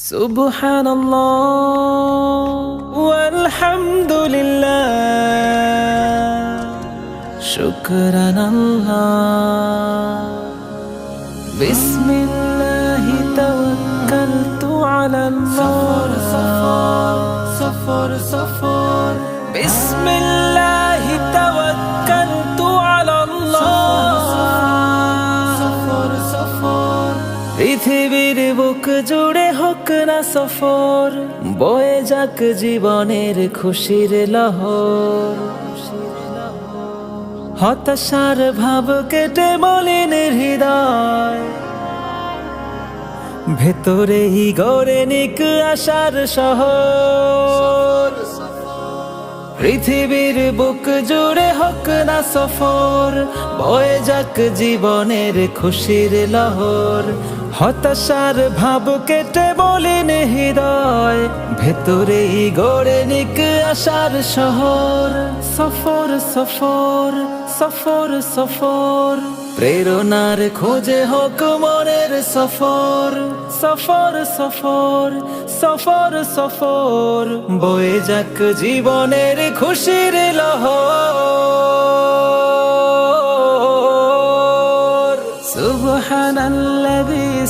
سبحان الله والحمد لله. شكرا الله. بسم الله توكلت على الله. صفر صفر بسم الله. বুক জুড়ে হোক না সফর, বয়ে যাক জীবনের খুশির লহর। হতাশার ভাব কেটে মলিন হৃদয়। ভেতরেই গড়ে নিক আশার শহর। পৃথিবীর বুক জুড়ে হোক না সফর, বয়ে যাক জীবনের খুশির লহর। হতাশার ভাব কেটে বলিন হৃদয়, ভেতরেই গড়ে নিক আশার শহর। সফর সফর সফর সফর। প্রেরণার খোঁজে হোক মনের সফর। সফর সফর সফর সফর, বয়ে যাক জীবনের খুশির লহর।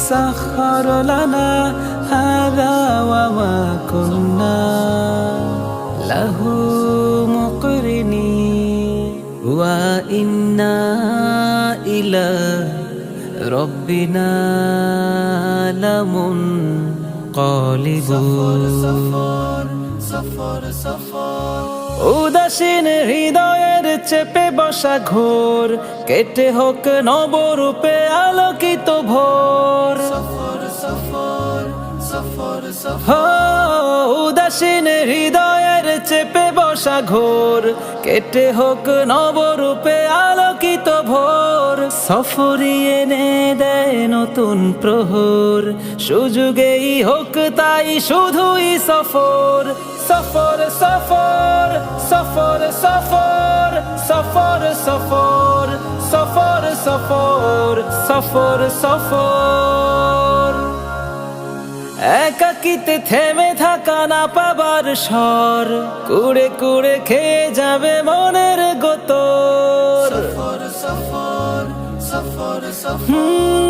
سخر لنا هذا وما كنا له مقرنين وإنا إلى ربنا لمنقلبون উদাসীন হৃদয়ের চেপে বসা ঘোর। কেটে হোক নবরূপে আলোকিত ভোর। উদাসীন হৃদয়ের চেপে বসা ঘোর। কেটে হোক নবরূপে আলোকিত ভোর। সফরিয়ে নে দেয় নতুন প্রহর। সুযোগেই হোক তাই শুধুই সফর। সফর সফর সফর সফর সফর সফর সফর সফর সফর সফর একাকিতে থেমে থাকা না পাবার স্বর কুড়ে কুড়ে খেয়ে যাবে মনের গোতর হুম,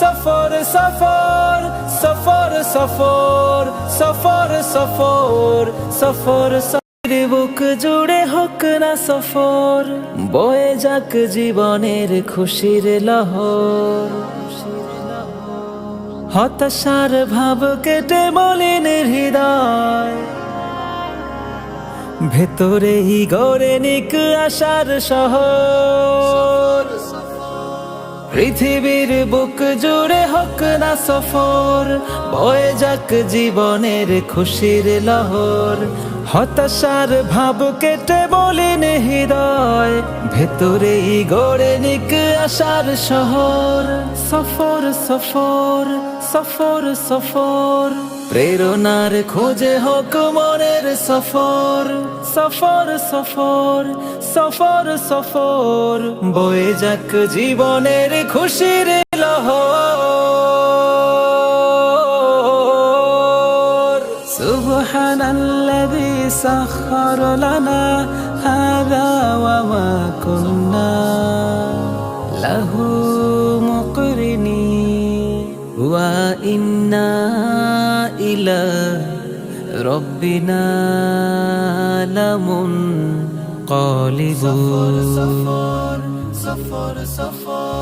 সফর সফর সফর সফর সফর সফর সফর বুক জুড়ে হোক না সফর, বয়ে যাক জীবনের খুশির লহর। হতাশার ভাব কেটে মলিন হৃদয়, ভেতরেই গড়ে নিক আশার শহর। পৃথিবীর বুক জুড়ে হোক না সফর, বয়ে যাক জীবনের খুশির লহর। হতাশার ভাব কেটে বলিন হৃদয় ভেতরে গড়ে নিক আসার শহর। সফর সফর সফর সফর। প্রেরণার খোঁজে হোক মনের সফর। সফর সফর সফর সফর। বয়ে যাক জীবনের খুশির লহ সুবহান আল্লাযী সাখখার লানা হাযা ওয়া মা কুন্না। লাহু মুকরিনি। ওয়া ইন্না إلى ربنا لمنقلبون صفار صفار صفار صفار